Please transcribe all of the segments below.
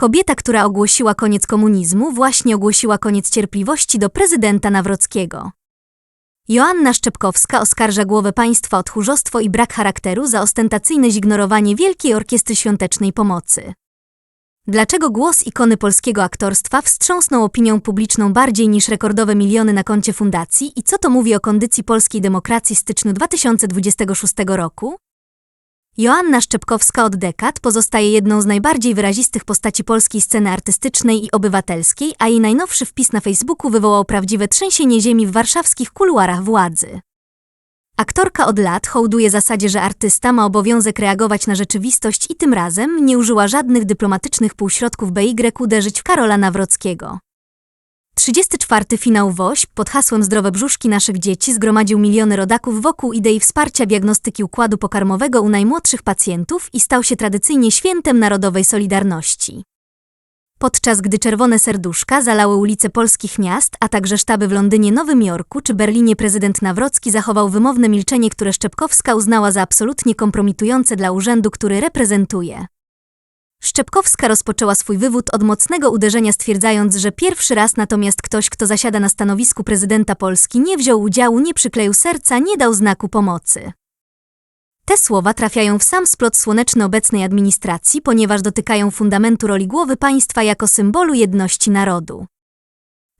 Kobieta, która ogłosiła koniec komunizmu, właśnie ogłosiła koniec cierpliwości do prezydenta Nawrockiego. Joanna Szczepkowska oskarża głowę państwa o tchórzostwo i brak charakteru za ostentacyjne zignorowanie Wielkiej Orkiestry Świątecznej Pomocy. Dlaczego głos ikony polskiego aktorstwa wstrząsnął opinią publiczną bardziej niż rekordowe miliony na koncie fundacji i co to mówi o kondycji polskiej demokracji w styczniu 2026 roku? Joanna Szczepkowska od dekad pozostaje jedną z najbardziej wyrazistych postaci polskiej sceny artystycznej i obywatelskiej, a jej najnowszy wpis na Facebooku wywołał prawdziwe trzęsienie ziemi w warszawskich kuluarach władzy. Aktorka od lat hołduje zasadzie, że artysta ma obowiązek reagować na rzeczywistość i tym razem nie użyła żadnych dyplomatycznych półśrodków by uderzyć w Karola Nawrockiego. 34. finał WOŚP pod hasłem Zdrowe brzuszki naszych dzieci zgromadził miliony rodaków wokół idei wsparcia diagnostyki układu pokarmowego u najmłodszych pacjentów i stał się tradycyjnie świętem narodowej solidarności. Podczas gdy czerwone serduszka zalały ulice polskich miast, a także sztaby w Londynie, Nowym Jorku czy Berlinie, prezydent Nawrocki zachował wymowne milczenie, które Szczepkowska uznała za absolutnie kompromitujące dla urzędu, który reprezentuje. Szczepkowska rozpoczęła swój wywód od mocnego uderzenia, stwierdzając, że pierwszy raz natomiast ktoś, kto zasiada na stanowisku prezydenta Polski, nie wziął udziału, nie przykleił serca, nie dał znaku pomocy. Te słowa trafiają w sam splot słoneczny obecnej administracji, ponieważ dotykają fundamentu roli głowy państwa jako symbolu jedności narodu.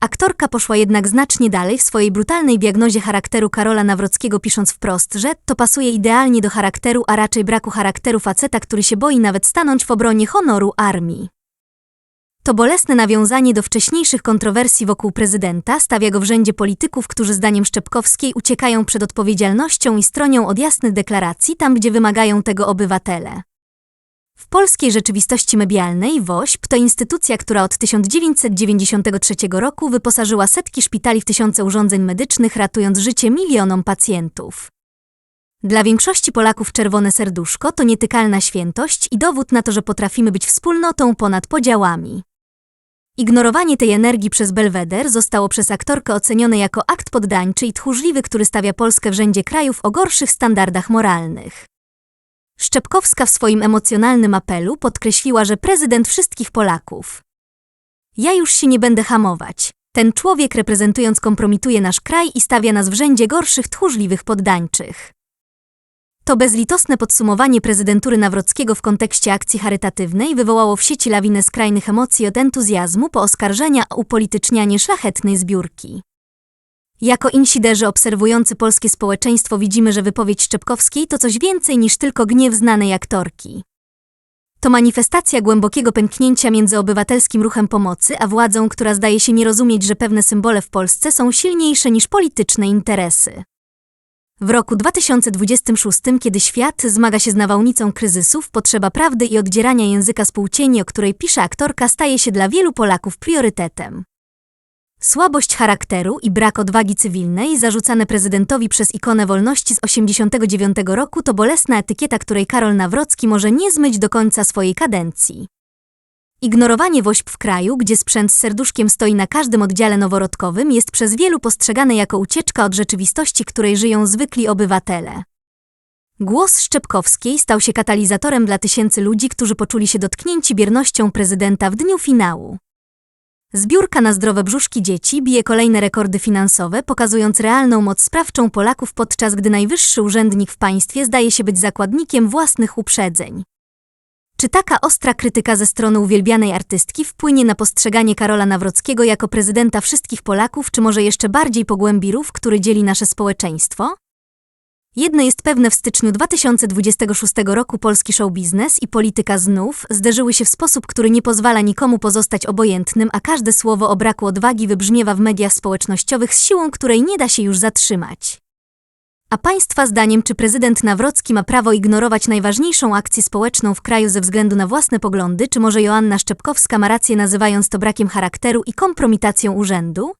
Aktorka poszła jednak znacznie dalej w swojej brutalnej diagnozie charakteru Karola Nawrockiego, pisząc wprost, że to pasuje idealnie do charakteru, a raczej braku charakteru faceta, który się boi nawet stanąć w obronie honoru armii. To bolesne nawiązanie do wcześniejszych kontrowersji wokół prezydenta stawia go w rzędzie polityków, którzy zdaniem Szczepkowskiej uciekają przed odpowiedzialnością i stronią od jasnych deklaracji tam, gdzie wymagają tego obywatele. W polskiej rzeczywistości medialnej WOŚP to instytucja, która od 1993 roku wyposażyła setki szpitali w tysiące urządzeń medycznych, ratując życie milionom pacjentów. Dla większości Polaków czerwone serduszko to nietykalna świętość i dowód na to, że potrafimy być wspólnotą ponad podziałami. Ignorowanie tej energii przez Belweder zostało przez aktorkę ocenione jako akt poddańczy i tchórzliwy, który stawia Polskę w rzędzie krajów o gorszych standardach moralnych. Szczepkowska w swoim emocjonalnym apelu podkreśliła, że prezydent wszystkich Polaków. Ja już się nie będę hamować. Ten człowiek reprezentując kompromituje nasz kraj i stawia nas w rzędzie gorszych tchórzliwych poddańczych. To bezlitosne podsumowanie prezydentury Nawrockiego w kontekście akcji charytatywnej wywołało w sieci lawinę skrajnych emocji od entuzjazmu po oskarżenia o upolitycznianie szlachetnej zbiórki. Jako insiderzy obserwujący polskie społeczeństwo widzimy, że wypowiedź Szczepkowskiej to coś więcej niż tylko gniew znanej aktorki. To manifestacja głębokiego pęknięcia między obywatelskim ruchem pomocy a władzą, która zdaje się nie rozumieć, że pewne symbole w Polsce są silniejsze niż polityczne interesy. W roku 2026, kiedy świat zmaga się z nawałnicą kryzysów, potrzeba prawdy i oddzierania języka spółcieni, o której pisze aktorka, staje się dla wielu Polaków priorytetem. Słabość charakteru i brak odwagi cywilnej zarzucane prezydentowi przez ikonę wolności z 89 roku to bolesna etykieta, której Karol Nawrocki może nie zmyć do końca swojej kadencji. Ignorowanie woźb w kraju, gdzie sprzęt z serduszkiem stoi na każdym oddziale noworodkowym, jest przez wielu postrzegane jako ucieczka od rzeczywistości, której żyją zwykli obywatele. Głos Szczepkowskiej stał się katalizatorem dla tysięcy ludzi, którzy poczuli się dotknięci biernością prezydenta w dniu finału. Zbiórka na zdrowe brzuszki dzieci bije kolejne rekordy finansowe, pokazując realną moc sprawczą Polaków, podczas gdy najwyższy urzędnik w państwie zdaje się być zakładnikiem własnych uprzedzeń. Czy taka ostra krytyka ze strony uwielbianej artystki wpłynie na postrzeganie Karola Nawrockiego jako prezydenta wszystkich Polaków, czy może jeszcze bardziej pogłębi rów, który dzieli nasze społeczeństwo? Jedno jest pewne, w styczniu 2026 roku polski show biznes i polityka znów zderzyły się w sposób, który nie pozwala nikomu pozostać obojętnym, a każde słowo o braku odwagi wybrzmiewa w mediach społecznościowych z siłą, której nie da się już zatrzymać. A Państwa zdaniem, czy prezydent Nawrocki ma prawo ignorować najważniejszą akcję społeczną w kraju ze względu na własne poglądy, czy może Joanna Szczepkowska ma rację nazywając to brakiem charakteru i kompromitacją urzędu?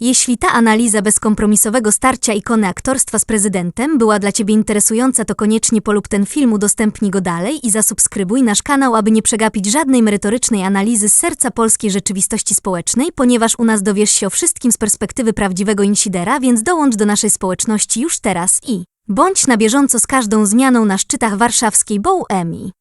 Jeśli ta analiza bezkompromisowego starcia ikony aktorstwa z prezydentem była dla Ciebie interesująca, to koniecznie polub ten film, udostępnij go dalej i zasubskrybuj nasz kanał, aby nie przegapić żadnej merytorycznej analizy z serca polskiej rzeczywistości społecznej, ponieważ u nas dowiesz się o wszystkim z perspektywy prawdziwego insidera, więc dołącz do naszej społeczności już teraz i bądź na bieżąco z każdą zmianą na szczytach warszawskiej Boł Emi.